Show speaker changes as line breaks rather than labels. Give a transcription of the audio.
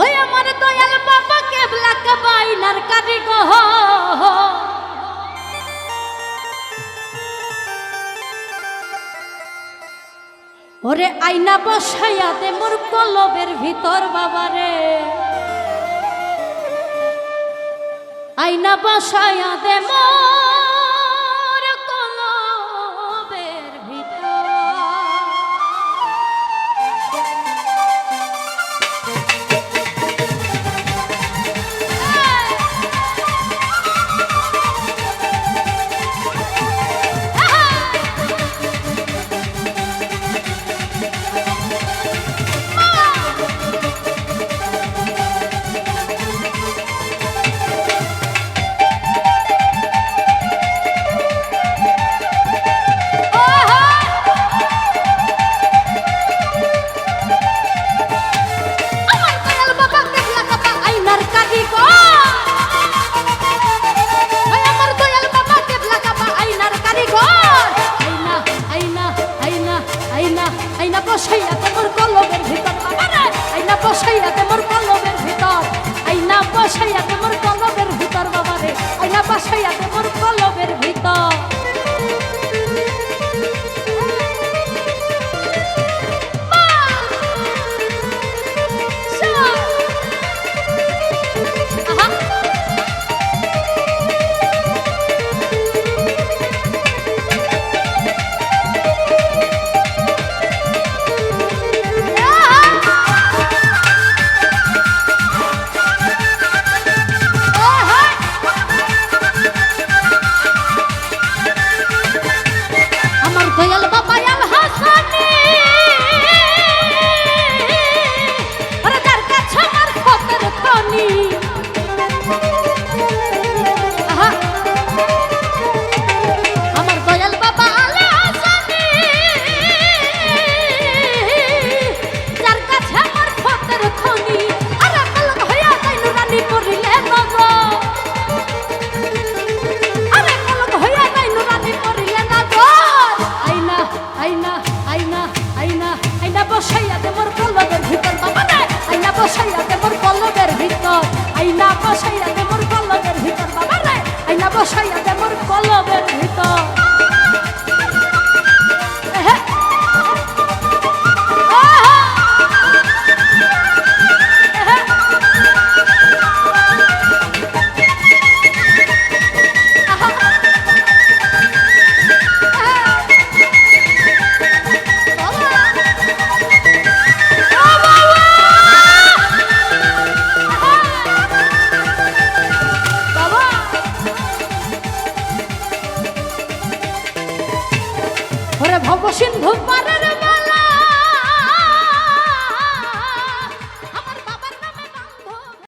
ওই আমার দয়াল বাবা কেবলা কাবাইনার কারিগর। ওরে আইনা বসাইয়া দে মোর কলবের ভিতর বাবারে আইনা বসাইয়া দে মোর 再刷 ভবসিন্ধু